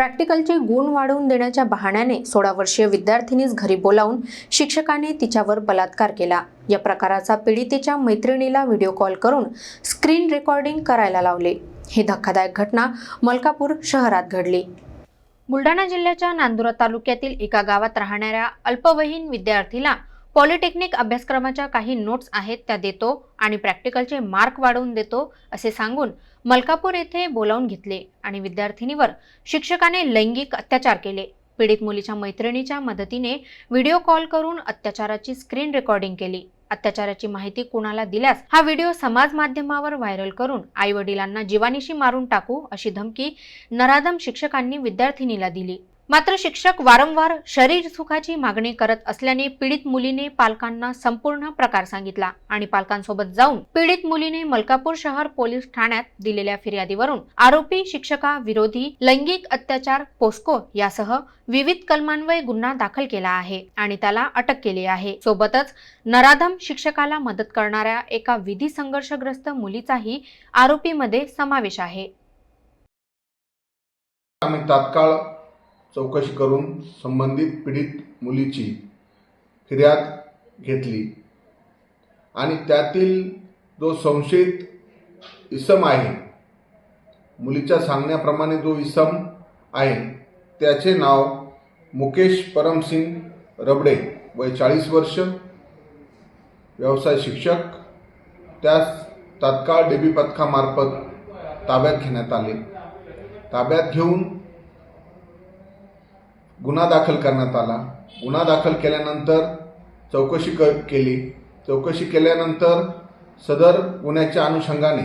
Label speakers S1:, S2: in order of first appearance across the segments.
S1: प्रॅक्टिकलचे गुण वाढवून देण्याच्या बहाण्याने सोळा वर्षीय विद्यार्थिनीस घरी बोलावून शिक्षकाने तिच्यावर बलात्कार केला. या प्रकाराचा पीडितेच्या मैत्रिणीला व्हिडिओ कॉल करून स्क्रीन रेकॉर्डिंग करायला लावले. ही धक्कादायक घटना मलकापूर शहरात घडली. बुलढाणा जिल्ह्याच्या नांदुरा तालुक्यातील एका गावात राहणाऱ्या अल्पवयीन विद्यार्थीला पॉलिटेक्निक अभ्यासक्रमाच्या काही नोट्स आहेत त्या देतो आणि प्रॅक्टिकलचे मार्क वाढवून देतो असे सांगून मलकापूर येथे बोलावून घेतले आणि विद्यार्थिनीवर शिक्षकाने लैंगिक अत्याचार केले. पीडित मुलीच्या मैत्रिणीच्या मदतीने व्हिडिओ कॉल करून अत्याचाराची स्क्रीन रेकॉर्डिंग केली. अत्याचाराची माहिती कुणाला दिल्यास हा व्हिडिओ समाज माध्यमावर व्हायरल करून आई वडिलांना जीवानीशी मारून टाकू अशी धमकी नराधम शिक्षकांनी विद्यार्थिनीला दिली. मात्र शिक्षक वारंवार शरीर सुखाची मागणी करत असल्याने पीडित मुलीने पालकांना संपूर्ण प्रकार सांगितला आणि पालकांसोबत जाऊन पीडित मुलीने मलकापूर शहर पोलीस ठाण्यात दिलेल्या फिर्यादीवरून आरोपी शिक्षका विरोधी लैंगिक अत्याचार पोस्को यासह विविध कलमान्वये गुन्हा दाखल केला आहे आणि त्याला अटक केली आहे. सोबतच नराधम शिक्षकाला मदत करणाऱ्या एका विधी संघर्षग्रस्त मुलीचाही आरोपीमध्ये समावेश आहे.
S2: आम्ही तात्काळ चौकशी करून संबंधित पीडित मुलीची फिर्याद घेतली. आणि त्यातील जो संशयित इसम आहे मुलीच्या सांगण्याप्रमाणे जो इसम आहे त्याचे नाव मुकेश परमसिंग रबडे वय चाळीस वर्ष व्यवसाय शिक्षक. त्यास तात्काळ डेबी पथकामार्फत ताब्यात घेण्यात आले. ताब्यात घेऊन गुन्हा दाखल करण्यात आला. गुन्हा दाखल केल्यानंतर चौकशी क केली. चौकशी केल्यानंतर सदर गुन्ह्याच्या अनुषंगाने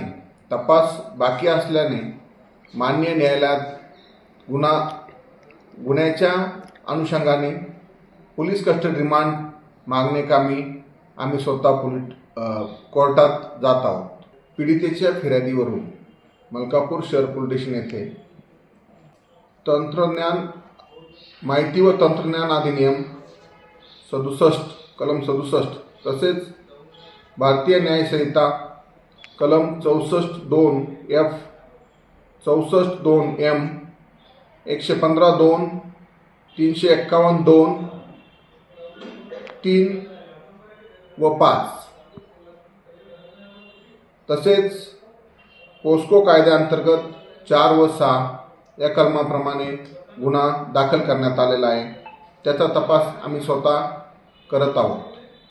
S2: तपास बाकी असल्याने मान्य न्यायालयात गुन्हा गुन्ह्याच्या अनुषंगाने पोलीस कस्टडी रिमांड मागणेकामी आम्ही स्वतः पोलीस कोर्टात जात आहोत. पीडितेच्या फिर्यादीवरून मलकापूर शहर पोलीस स्टेशन येथे तंत्रज्ञान माहिती व तंत्रज्ञान अधिनियम सदुसष्ट कलम सदुसष्ट तसेच भारतीय न्यायसंहिता कलम चौसष्ट दोन एफ चौसष्ट दोन एम एकशे पंधरा दोन तीनशे एक्कावन्न दोन तीन व पाच. तसेच पोस्को कायद्याअंतर्गत चार व सहा या कलमाप्रमाणे गुन्हा दाखल करण्यात आलेला आहे. त्याचा तपास आम्ही स्वतः करत आहोत.